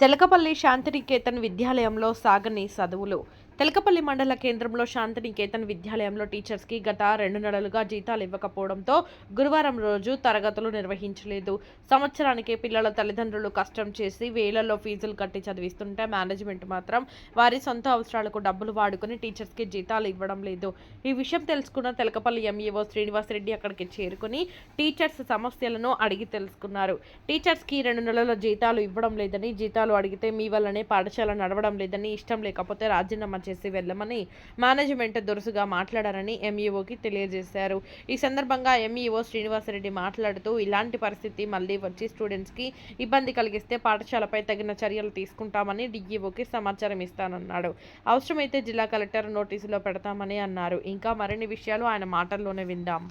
తెలకపల్లి శాంతినికేతన్ విద్యాలయంలో సాగని చదువులు. తెలకపల్లి మండల కేంద్రంలో శాంతినికేతన్ విద్యాలయంలో టీచర్స్కి గత రెండు నెలలుగా జీతాలు ఇవ్వకపోవడంతో గురువారం రోజు తరగతులు నిర్వహించలేదు. సంవత్సరానికి పిల్లల తల్లిదండ్రులు కష్టం చేసి వేలల్లో ఫీజులు కట్టి చదివిస్తుంటే మేనేజ్మెంట్ మాత్రం వారి సొంత అవసరాలకు డబ్బులు వాడుకుని టీచర్స్కి జీతాలు ఇవ్వడం లేదు. ఈ విషయం తెలుసుకున్న తెలకపల్లి ఎంఈఓ శ్రీనివాసరెడ్డి అక్కడికి చేరుకుని టీచర్స్ సమస్యలను అడిగి తెలుసుకున్నారు. టీచర్స్కి రెండు నెలల జీతాలు ఇవ్వడం లేదని జీతాలు అడిగితే మీ వల్లనే పాఠశాల నడవడం లేదని ఇష్టం లేకపోతే రాజీనామా చేసి వెళ్ళమని మేనేజ్మెంట్ దురుసుగా మాట్లాడారని ఎంఈఓకి తెలియజేశారు. ఈ సందర్భంగా ఎంఈఓ శ్రీనివాసరెడ్డి మాట్లాడుతూ ఇలాంటి పరిస్థితి మళ్ళీ వచ్చి స్టూడెంట్స్కి ఇబ్బంది కలిగిస్తే పాఠశాలపై తగిన చర్యలు తీసుకుంటామని డిఈఓకి సమాచారం ఇస్తానన్నాడు. అవసరమైతే జిల్లా కలెక్టర్ నోటీసులో పెడతామని అన్నారు. ఇంకా మరిన్ని విషయాలు ఆయన మాటల్లోనే విందాం.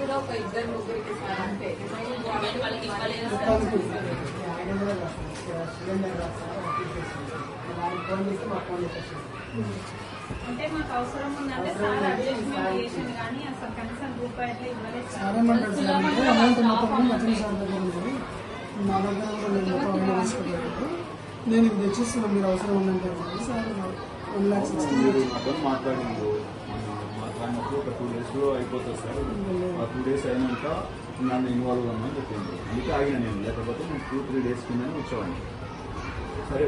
కూడా ఒక ఇద్దరు ముగ్గురికి సార్ అంతే వాళ్ళకి ఇవ్వలేదు ఆయన కూడా సిలిండర్ వారికి ఫోన్ చేస్తే మాకు ఫోన్ చేసేసాడు అంటే మాకు అవసరం ఉందంటే సార్ అడ్జస్ట్మెంట్ చేసింది కానీ అసలు కనీసం రూపాయి అట్లా ఇవ్వలేదు సార్ సరేమంటారు సార్ మీకు అమౌంట్ మొత్తం నచ్చిన సార్. దగ్గర ఉంటుంది మా దగ్గర కూడా నేను మొత్తం అమౌంట్ తీసుకోలేదు నేను ఇది తెచ్చిస్తున్నాను మీరు అవసరం ఉందంటే సార్. వన్ ల్యాక్ సిక్స్టీ అతను మాట్లాడిండు. మాట్లాడినప్పుడు ఒక టూ డేస్లో అయిపోతుంది సార్. ఆ టూ డేస్ అయినాక నన్ను ఇన్వాల్వ్ అవ్వమని చెప్పింది అందుకే ఆగిన నేను. లేకపోతే నేను టూ త్రీ డేస్ కింద వచ్చేవాడిని సరే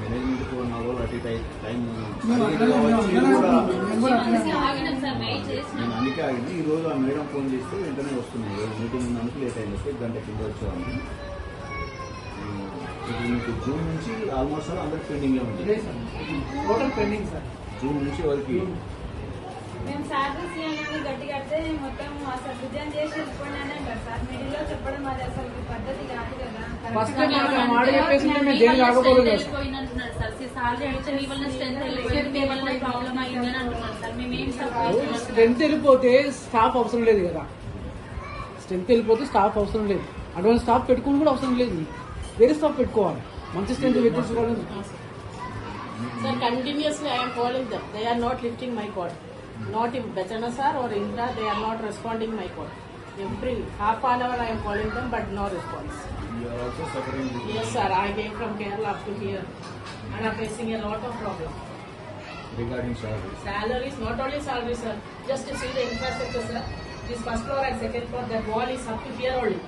మేనేజ్మెంట్ నా రోజు అటు టైం నేను కూడా అందుకే ఆగింది. ఈ రోజు ఆ మేడం ఫోన్ చేస్తే వెంటనే వస్తున్నాయి. మీటింగ్ ఉన్నందుకు లేట్ అయింది. వస్తే గంట కింద వచ్చేవాడిని. ఇప్పుడు మీకు జూన్ నుంచి ఆల్మోస్ట్ అందరికి పెండింగ్లో ఉంది టోటల్ పెండింగ్ సార్. జూన్ నుంచి వరకు మేము సాలరీస్ ఇవ్వాలని గట్టి కడితే మొత్తం అసలు రిజైన్ చేసి వెళ్ళిపోయినా అని అంటారు సార్. మిడిల్లో చెప్పడం అది అసలు పద్ధతి కాదు కదా. సార్. సార్ సాలరీ అడిగితే మీ వల్ల స్ట్రెంత్ వెళ్ళిపోయింది మీ వల్ల ప్రాబ్లమ్ అయిందని అంటున్నారు సార్. మేము ఏం సపోర్ట్ స్ట్రెంత్ వెళ్ళిపోతే స్టాఫ్ అవసరం లేదు కదా. స్ట్రెంత్ వెళ్ళిపోతే స్టాఫ్ అవసరం లేదు. అటువంటి స్టాఫ్ పెట్టుకుని కూడా అవసరం లేదు. వేరే స్టాఫ్ పెట్టుకోవాలి. మంచి స్ట్రెంత్ పెట్టించుకోవాలి am calling them. They are not lifting my call. Not in Bachana sir or Indra, they are not responding my call. Every half an hour I am calling them, but no response. You are also suffering Yes, sir, I came from Kerala up to here, and I'm facing a lot of problems. regarding salary. Salaries, not only salary, sir. Just to see the infrastructure, sir. This first floor and second floor, that wall is up to here only.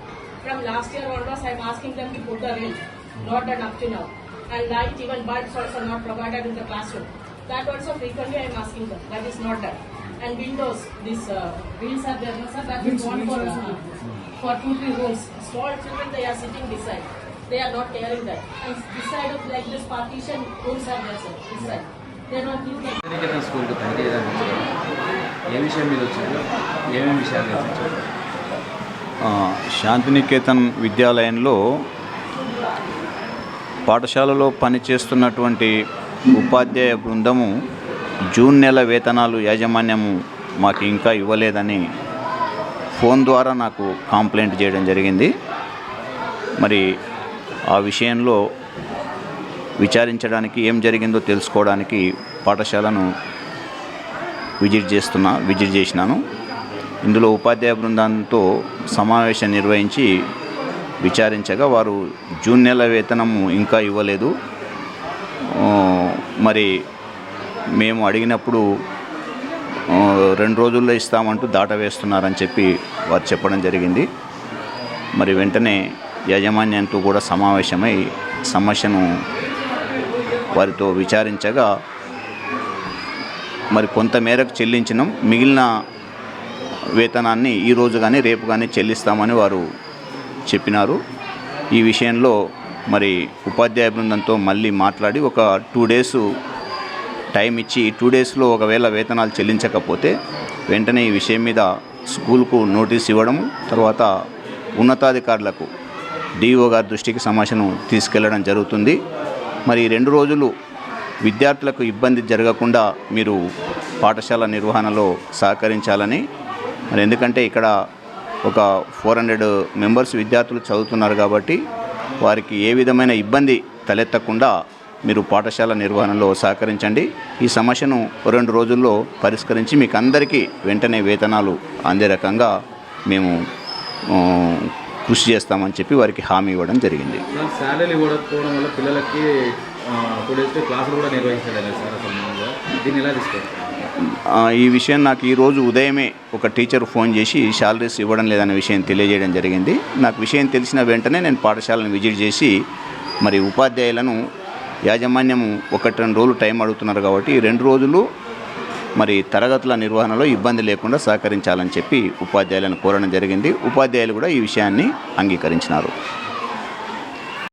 From last year onwards, I'm asking them to put the rent, not done up to now. And light, even bulbs also not provided in the classroom. That also frequently I'm asking them. That is not done. And windows, these uh, wheels are there, no, sir. That is one for uh, for two three rooms. Small children, they are sitting beside. They are not tearing that. And this side of like this partition rooms are there, sir. This side. They don't give them. Shantiniketan స్కూల్కి తనిఖీ ఏ విషయం మీద వచ్చారు ఏమేమి విషయాలు శాంతినికేతన్ విద్యాలయంలో పాఠశాలలో పనిచేస్తున్నటువంటి ఉపాధ్యాయ బృందము June నెల వేతనాలు యాజమాన్యము మాకు ఇంకా ఇవ్వలేదని ఫోన్ ద్వారా నాకు కంప్లైంట్ చేయడం జరిగింది. మరి ఆ విషయంలో విచారించడానికి ఏం జరిగిందో తెలుసుకోవడానికి పాఠశాలను విజిట్ చేస్తున్నా విజిట్ చేసినాను. ఇందులో ఉపాధ్యాయ బృందంతో సమావేశం నిర్వహించి విచారించగా వారు జూన్ నెల వేతనము ఇంకా ఇవ్వలేదు. మరి మేము అడిగినప్పుడు రెండు రోజుల్లో ఇస్తామంటూ దాట వేస్తున్నారని చెప్పి వారు చెప్పడం జరిగింది. మరి వెంటనే యాజమాన్యంతో కూడా సమావేశమై సమస్యను వారితో విచారించగా మరి కొంత మేరకు చెల్లించినాం. మిగిలిన వేతనాన్ని ఈ రోజు కానీ రేపు కానీ చెల్లిస్తామని వారు చెప్పినారు. ఈ విషయంలో మరి ఉపాధ్యాయ బృందంతో మళ్ళీ మాట్లాడి ఒక టూ డేస్ టైం ఇచ్చి టూ డేస్లో ఒకవేళ వేతనాలు చెల్లించకపోతే వెంటనే ఈ విషయం మీద స్కూల్కు నోటీస్ ఇవ్వడం తర్వాత ఉన్నతాధికారులకు డిఓ గారి దృష్టికి సమస్యను తీసుకెళ్ళడం జరుగుతుంది. మరి రెండు రోజులు విద్యార్థులకు ఇబ్బంది జరగకుండా మీరు పాఠశాల నిర్వహణలో సహకరించాలని మరి ఎందుకంటే ఇక్కడ ఒక ఫోర్ హండ్రెడ్ మెంబర్స్ విద్యార్థులు చదువుతున్నారు కాబట్టి వారికి ఏ విధమైన ఇబ్బంది తలెత్తకుండా మీరు పాఠశాల నిర్వహణలో సహకరించండి. ఈ సమస్యను రెండు రోజుల్లో పరిష్కరించి మీకు అందరికీ వెంటనే వేతనాలు అందే రకంగా మేము కృషి చేస్తామని చెప్పి వారికి హామీ ఇవ్వడం జరిగింది. శాలరీ ఇవ్వకపోవడం వల్ల పిల్లలకి టూ డేస్ క్లాసులు కూడా నిర్వహించలేదు సార్ దీన్ని ఎలా ఈ విషయం నాకు ఈరోజు ఉదయమే ఒక టీచర్ ఫోన్ చేసి శాలరీస్ ఇవ్వడం లేదనే విషయం తెలియజేయడం జరిగింది. నాకు విషయం తెలిసిన వెంటనే నేను పాఠశాలను విజిట్ చేసి మరి ఉపాధ్యాయులను యాజమాన్యం ఒకటి రెండు రోజులు టైం అడుగుతున్నారు కాబట్టి ఈ రెండు రోజులు మరి తరగతుల నిర్వహణలో ఇబ్బంది లేకుండా సహకరించాలని చెప్పి ఉపాధ్యాయులను కోరడం జరిగింది. ఉపాధ్యాయులు కూడా ఈ విషయాన్ని అంగీకరించినారు.